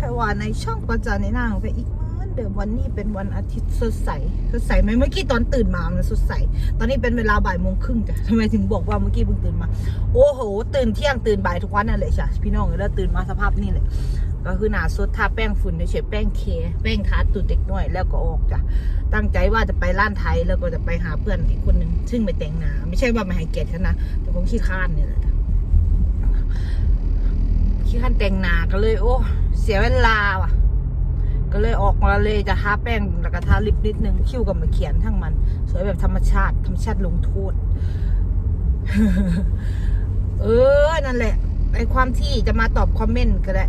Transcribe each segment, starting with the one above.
พบกับแพรวาในช่องประจานในหน้าของแพรอีกเหมือนเดิมวันนี้เป็นวันอาทิตย์สดใสสดใสไหมเมื่อกี้ตอนตื่นมามันสดใส ตอนนี้เป็นเวลาบ่ายโมงครึ่งจ้ะทำไมถึงบอกว่าเมื่อกี้เพิ่งตื่นมา โอ้โห ตื่นเที่ยงตื่นบ่ายทุกวันนั่นเลยจ้ะพี่น้องแล้วตื่นมาสภาพนี่เลยก็คือหนาสดทาแป้งฝุ่นเฉยแป้งเค แป้งทาตุดเด็กน้อยแล้วก็ออกจ้ะตั้งใจว่าจะไปร้านไทยแล้วก็จะไปหาเพื่อนอีกคนหนึ่งซึ่งไปแต่งหนาไม่ใช่ว่าไม่ให้เกียรตินะแต่ผมขี้ข้านเนี่ยแหละขี้ข้านแต่งหนาก็เลย โอ้เสียเวลาว่ะ ก็เลยออกมาเลยจะทาแป้งแล้วก็ทาลิปนิดนึงคิ้วกับมาเขียนทั้งมัน สวยแบบธรรมชาติ ธรรมชาติลงโทษเออ นั่นแหละไอความที่จะมาตอบคอมเมนต์ก็ได้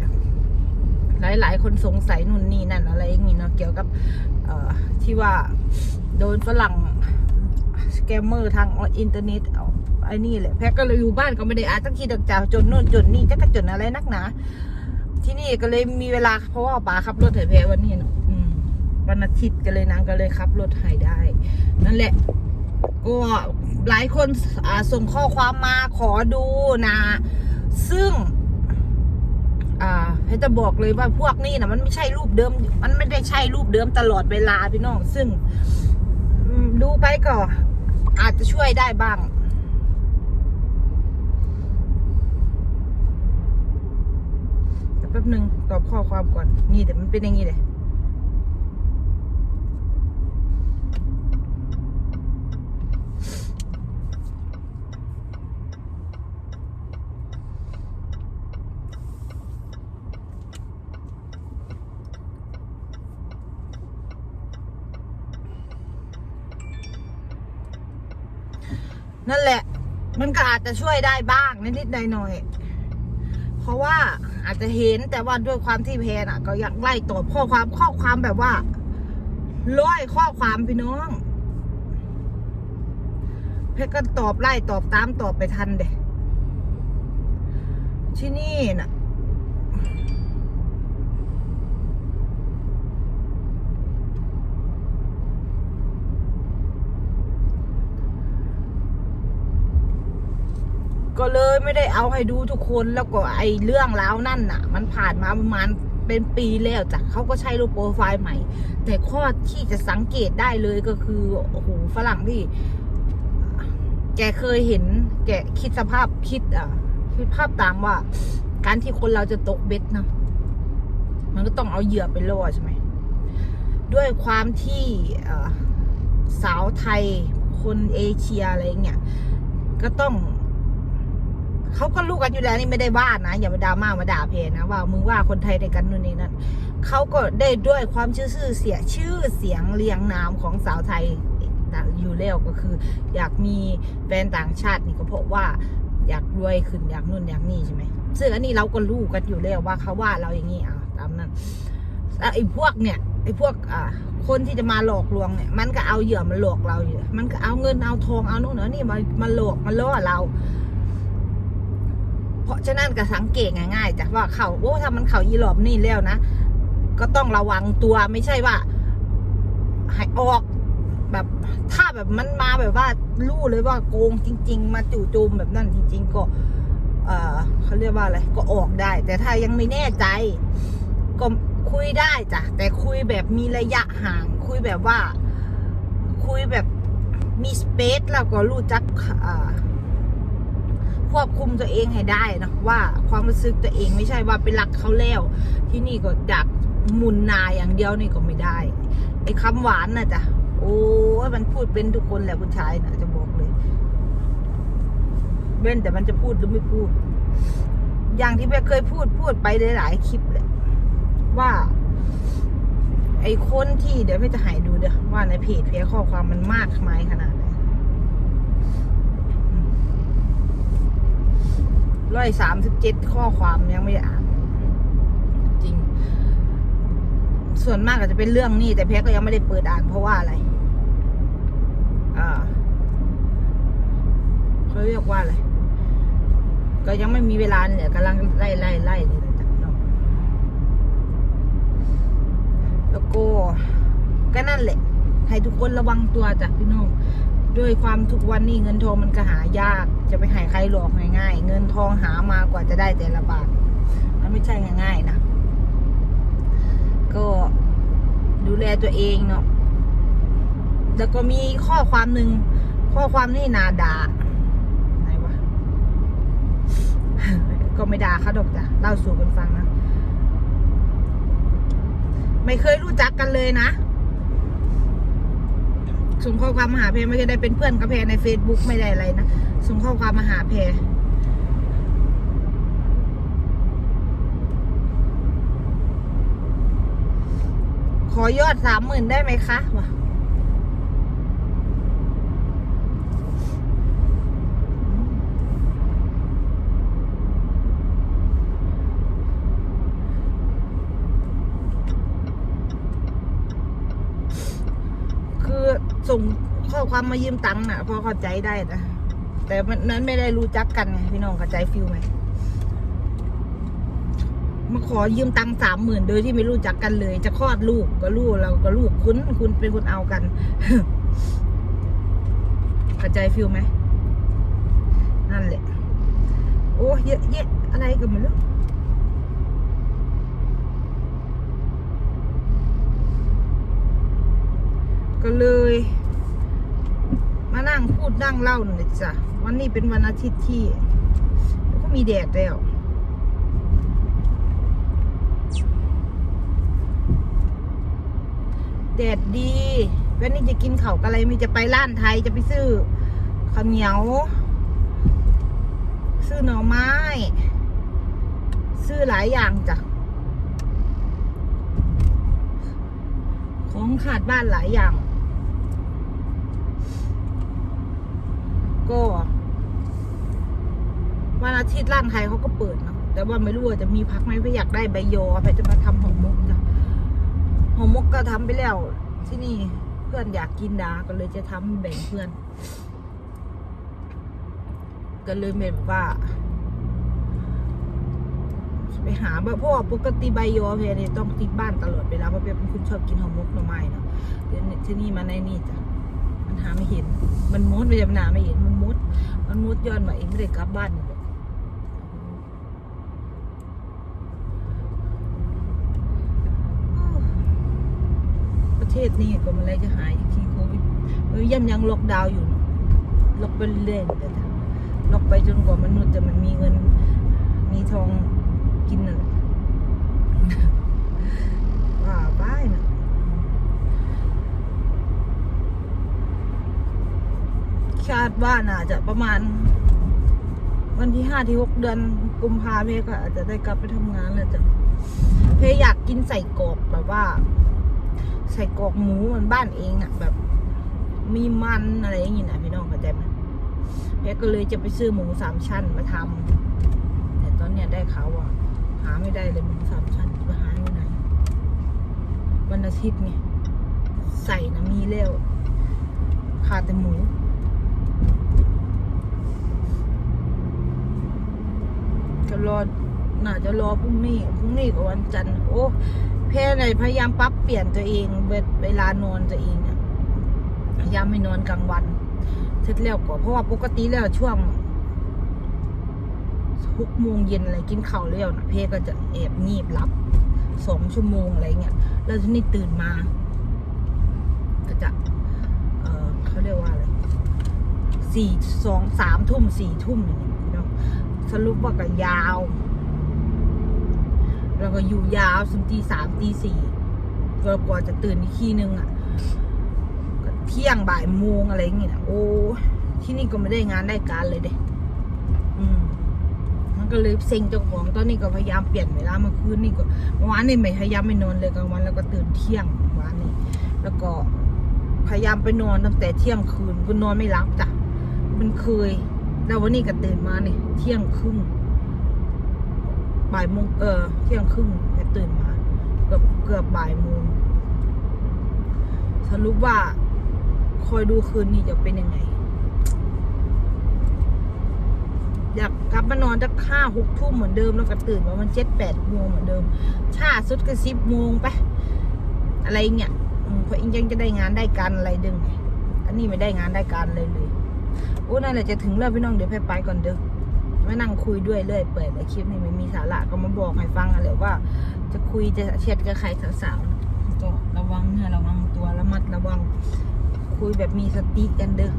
หลาย ๆ คนสงสัยนู่นนี่นั่นอะไรอย่างงี้เนาะเกี่ยวกับ เอ่อ ที่ว่าโดนฝรั่งสแกมเมอร์ทางอินเทอร์เน็ตเอาไอ้นี่แหละแพ็กก็เลยอยู่บ้านก็ไม่ได้อานตั้งทีดังจ่าจนโน่นจนนี่จะกระจนอะไรนักหนา ที่นี่ก็เลยมีเวลาเพราะว่าป๋าขับรถเถอะแพรวันนี้เนาะวันอาทิตย์ก็เลยนางก็เลยขับรถไทยได้ นั่นแหละ ก็หลายคนส่งข้อความมาขอดูนะ ซึ่งอ่าให้จะบอกเลยว่าพวกนี้นะมันไม่ใช่รูปเดิม มันไม่ได้ใช่รูปเดิมตลอดเวลาพี่น้อง ซึ่งดูไปก็อาจจะช่วยได้บ้าง แป๊บหนึ่งตอบข้อความก่อน นี่เดี๋ยวมันเป็นอย่างนี้เลยนั่นแหละ มันก็อาจจะช่วยได้บ้างนิดๆหน่อยๆเพราะว่า อาจจะเห็นแต่ว่าด้วยความที่แพนอะ ก็อยากไล่ตอบข้อความข้อความแบบว่าร้อยข้อความพี่น้องเพชรก็ตอบไล่ตอบตามตอบไปทันเด้ที่นี่น่ะ ก็เลยไม่ได้เอาให้ดูทุกคนแล้วก็ไอเรื่องราวนั่นน่ะ มันผ่านมาประมาณเป็นปีแล้วจ้ะเขาก็ใช้รูปโปรไฟล์ใหม่ แต่ข้อที่จะสังเกตได้เลยก็คือโอ้โหฝรั่งที่ แกเคยเห็น แกคิดสภาพคิดอะคิดภาพตามว่า การที่คนเราจะตกเบ็ดนะมันก็ต้องเอาเหยื่อไปล่อใช่ไหมด้วยความที่สาวไทยคนเอเชียอะไรเงี้ยก็ต้อง เขาก็รู้กันอยู่แล้วนี่ไม่ได้ว่านะอย่ามาดราม่ามาด่าเพนะ ว่ามึงว่าคนไทยในกันนู่นนี่นั่นเขาก็ได้ด้วยความชื่อเสียชื่อเสียงเรียงนามของสาวไทยอยู่แล้วก็คือ อยากมีแฟนต่างชาตินี่ก็เพราะว่าอยากรวยขึ้นอยากนู่นอยากนี่ใช่ไหมซึ่งอันนี้เราก็รู้กันอยู่แล้วว่าเขาว่าเราอย่างนี้อะตามนั้นไอ้พวกเนี่ยไอ้พวกอ่าคนที่จะมาหลอกลวงเนี่ย มันก็เอาเหยื่อมาหลอกเราอยู่ มันก็เอาเงินเอาทองเอาโน่นเอานี่มามาหลอกมาล่อเรา ราะฉะนั้นก็สังเกตง่ายๆจ้ะว่าเขาโอ้ถ้ามันเขายีหลอบนี่แล้วนะ ก็ต้องระวังตัวไม่ใช่ว่าให้ออกแบบถ้าแบบมันมาแบบว่ารู้เลยว่าโกงจริง ๆ มาจู่โจมแบบนั้นจริง ๆ ก็เออเขาเรียกว่าอะไรก็ออกได้ แต่ถ้ายังไม่แน่ใจ ก็คุยได้จ้ะแต่คุยแบบมีระยะห่าง คุยแบบว่า คุยแบบมีสเปซแล้วก็รู้จักอ่า ควบคุมตัวเองให้ได้นะว่าความรู้สึกตัวเองไม่ใช่ว่าไปรักเขาแล้ว ที่นี่ก็อยากมุนนาอย่างเดียวนี่ก็ไม่ได้ไอ้คำหวานน่ะจ้ะโอ้ยมันพูดเป็นทุกคนแหละผู้ชายน่ะจะบอกเลยเว้นแต่มันจะพูดหรือไม่พูด อย่างที่เบเคยพูดพูดไปหลายๆคลิปเลยว่า ไอ้คนที่เดี๋ยวไม่จะหายดูเด้อว่าในเพจเพจข้อความมันมากมายขนาดไหน ร้อยสามสิบเจ็ดข้อความยังไม่ได้อ่าน จริง ส่วนมากก็จะเป็นเรื่องนี้ แต่แพ้ก็ยังไม่ได้เปิดอ่านเพราะว่าอะไร อ่าเขาเรียกว่าอะไร ก็ยังไม่มีเวลาเนี่ยกำลังไล่ไล่ไล่เลยนะจ๊ะเนาะแล้วก็ก็นั่นแหละ ให้ทุกคนระวังตัวจ้ะพี่น้อง ด้วยความทุกวันนี้เงินทองมันก็หายาก จะไปให้ใครหลอกง่ายๆ เงินทองหามากว่าจะได้แต่ละบาท มันไม่ใช่ง่ายๆนะ ก็ดูแลตัวเองเนาะ แล้วก็มีข้อความหนึ่ง ข้อความนี่นาดาไหนวะ ก็ไม่ด่าเขาดอกจ้ะเล่าสู่กันฟังนะ ไม่เคยรู้จักกันเลยนะ ส่งข้อความมาหาเพรไม่ได้เป็นเพื่อนกับเพรใน Facebook ไม่ได้อะไรนะส่งข้อความมาหาเพรขอยอดสามหมื่นได้ไหมคะวะคือ ส่งข้อความมายืมตังค์น่ะ พอเข้าใจได้นะแต่มันนั้นไม่ได้รู้จักกันไงพี่น้องเข้าใจฟิลไหมมาขอยืมตังค์สามหมื่นโดยที่ไม่รู้จักกันเลย จะคลอดลูกก็ลูกเราก็ลูกคุณคุณเป็นคนเอากันเข้าใจฟิลไหมนั่นแหละ โอ้เยอะแยะอะไรกันม่รู้ก็เลย มานั่งพูดนั่งเล่าหน่อยจ้ะวันนี้เป็นวันอาทิตย์ที่ก็มีแดดแล้วแดดดีวันนี้จะกินเขาวกับอะไรมีจะไปร้านไทยจะไปซื้อข้าวเหนียว ซื้อหน่อไม้ ซื้อหลายอย่างจ้ะของขาดบ้านหลายอย่าง ก็วันอาทิตย์ร้านไทยเขาก็เปิดเนอะแต่ว่าไม่รู้ว่าจะมีพักไหมพี่อยากได้ใบยอพี่จะมาทำหอมมกจ้ะหอมมกก็ทำไปแล้ว ที่นี่เพื่อนอยากกินดาก็เลยจะทำแบ่งเพื่อน ก็เลยแบบว่าไปหาแบบเพราะว่อปกติใบยอเพนี่ยต้องติดบ้านตลอดเวลาเพราะเป็นคนชอบกินหอมมกหน่อไม้เนาะเดี๋ยวที่นี่มาในนี่จ้ะ มันหาไม่เห็น มันมดไม่ใช่มันาไม่เห็น มันมดมันมดย้อนมาเองไม่ได้กลับบ้านประเทศนี้ก็มันอะไรจะหายอีกทีโควิดเออยังยังล็อกดาวน์อยู่ล็อกไปเรื่อยๆแต่จ้ะล็อกไปจนกว่ามนุษย์จะมันมีเงิน มีทองกินน่ะว่าไปนะ คาดว่าน่าจะประมาณ วันที่ห้าที่หกเดือนกุมภาเพก็อาจจะได้กลับไปทำงานแล้วจ้ะเพอยากกินใส่กรอกแบบว่า ใส่กรอกหมูเหมันบ้านเองอะแบบ มีมันอะไรอย่างงี้นะพี่น้องเข้าใจไหมเพก็เลยจะไปซื้อหมูสามชั้นมาทำแต่ตอนเนี้ยได้เขาอะหาไม่ได้เลยหมูสามชั้นจะหาอยู่ไหนวันอาทิตย์ไงใส่นะมีแล้วขาดแต่หมู จะ รอน่าจะรอพรุ่งนี้พรุ่งนี้กับวันจันทร์โอ้แพ่ไหนพยายามปรับเปลี่ยนตัวเองเวลานอนตัวเองเนี่ยพยายามไม่นอนกลางวันเสร็จแล้วก็เพราะว่าปกติแล้วช่วงหกโมงเย็นอะไรกินข้าวแล้วนะเพ่ก็จะแอบงีบหลับสองชั่วโมงอะไรเงี้ยแล้วทีนี้ตื่นมา ก็จะ เออเขาเรียกว่าอะไรสี่สองสามทุ่มสี่ทุ่มอย่างเงี้ยพี่น้อง สรุปว่าก็ยาว แล้วก็อยู่ยาวจนตีสามตีสี่ก็กว่าจะตื่นอีกทีนึงอะเที่ยงบ่ายโมงอะไรอย่างเงี้ยโอ้ที่นี่ก็ไม่ได้งานได้การเลยเด้อืมมันก็เลยเซ็งเจ้าของตอนนี้ก็พยายามเปลี่ยนเวลามื่อคืนนี่ก็เมื่อวานนี่ไม่พยายามไม่นอนเลยกลางวันแล้วก็ตื่นเที่ยงวานนี้แล้วก็พยายามไปนอนตั้งแต่เที่ยงคืนก็นอนไม่หลับจ้ะมันเคย แล้ววันนี้ก็ตื่นมาเนี่ยเที่ยงครึ่งบ่ายโมงเออเที่ยงครึ่งก็ตื่นมา เกือบเกือบบ่ายโมงสรุปว่า คอยดูคืนนี้จะเป็นยังไง อยากกลับมานอนสักห้าหกทุ่มเหมือนเดิมแล้วก็ตื่นประมาณเจ็ดแปดโมงเหมือนเดิม ชาสุดก็สิบโมงไป อะไรเงี้ยเพราะอิงยังจะได้งานได้การอะไรดึงไงอันนี้ไม่ได้งานได้การเลยเลย อ้นั่นแหละจะถึงแล้วพี่น้องเดี๋ยวไปไปก่อนเด้อมานั่งคุยด้วยเรื่อยเปิดแต่คลิปนี้ไม่มีสาระก็มาบอกให้ฟังอะไรว่า จะคุยจะเช็ดกับใครสาวๆก็ระวังเนื้อระวังตัวระมัดระวัง คุยแบบมีสติกันเด้อ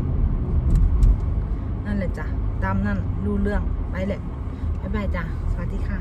นั่นแหละจ้ะตามนั่นรู้เรื่องไปแหละบ๊ายบายจ้ะสวัสดีค่ะ